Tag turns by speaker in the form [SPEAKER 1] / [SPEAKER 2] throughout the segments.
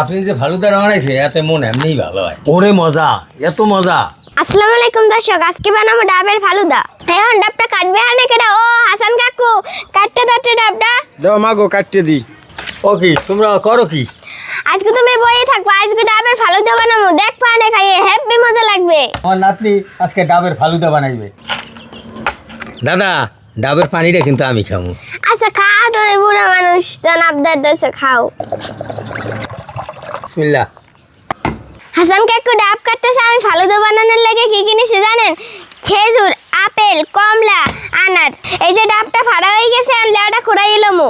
[SPEAKER 1] আপনি যে ফালুদা বানাইছে এতে মন এমনিই ভালো হয়। ওরে মজা এত মজা।
[SPEAKER 2] আসসালামু আলাইকুম দর্শক আজকে বানাবো ডাবের ফালুদা। এখন ডাবটা কাটবে আনে কেডা ও হাসান কাকু কাটতে দাঁড়তে ডাবটা।
[SPEAKER 3] দাও মাগো কাটতে দি।
[SPEAKER 1] ও কি তোমরা করো কি?
[SPEAKER 2] আজকে তুমি বইয়ে থাকব আজকে ডাবের ফালুদা বানাবো। দেখ পানে খাইয়ে হ্যাপি মজা লাগবে।
[SPEAKER 1] আমার নাতনি আজকে ডাবের ফালুদা বানাইবে। দাদা ডাবের পানিটা কিন্তু আমি খাব।
[SPEAKER 2] আচ্ছা খা তুমি বুড়ো মানুষ জনাবদার দর্শক খাও।
[SPEAKER 1] বিসমিল্লাহ।
[SPEAKER 2] হাসান কাকু, ডাব কাটতেছে, আমি ফালুদা বানানোর লাগে কি কিনেছি জানেন? খেজুর, আপেল, কমলা, আনার। এই যে ডাবটা ফাড়া হয়ে গেছে আর লেওটা খুঁড়াই এলামু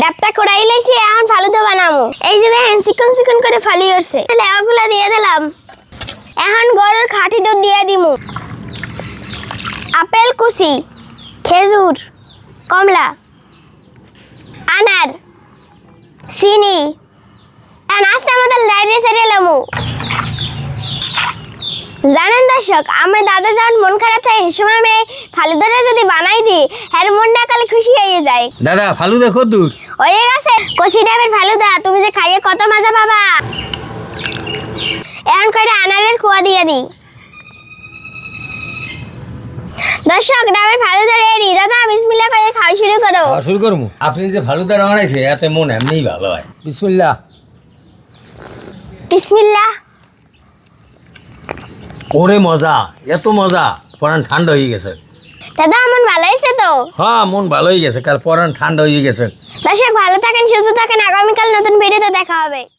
[SPEAKER 2] ডাবটা কুড়াই লাইছি, এখন ফালুদা বানামু। এই যে দেখেন, চিকন চিকন করে ফালি উঠছে। লেওয়াগুলো দিয়ে দিলাম। এখন গরুর খাঁটি দুধ দিয়ে দিমু। আপেল কুচি, খেজুর, কমলা। আনার চিনি। আর আস্তে আমাদের লাইটে সেরে এলামু জানেন দর্শক আমার দাদা যখন মন খারাপ থাকে সে সময় আমি ফালুদাটা যদি বানাই দিই হ্যার মনটা কালে খুশি হয়ে যায়।
[SPEAKER 1] দাদা ফালুদা কদ্দুর
[SPEAKER 2] হয়ে গেছে কচি ডাবের ফালুদা তুমি যে খাইয়ে কত মজা পাবা। এখন কয়টা আনারের কুয়া দিয়ে দিই। দর্শক ডাবের ফালুদা রেডি। দাদা বিসমিল্লাহ করে খাওয়া শুরু করো।
[SPEAKER 1] খাওয়া শুরু করব আপনি যে ফালুদা বানাইছে এতে মন এমনিই ভালো হয়। বিসমিল্লাহ।
[SPEAKER 2] বিসমিল্লাহ।
[SPEAKER 1] ওরে মজা এত মজা। পরান ঠান্ডা হয়ে গেছে।
[SPEAKER 2] দাদা আমার ভালো হয়েছে তো?
[SPEAKER 1] হ্যাঁ মন ভালো হয়ে গেছে। কাল পরান ঠান্ডা হয়ে গেছে।
[SPEAKER 2] দর্শক ভালো থাকেন সুস্থ থাকেন। আগামীকাল নতুন ভিডিওতে দেখা হবে।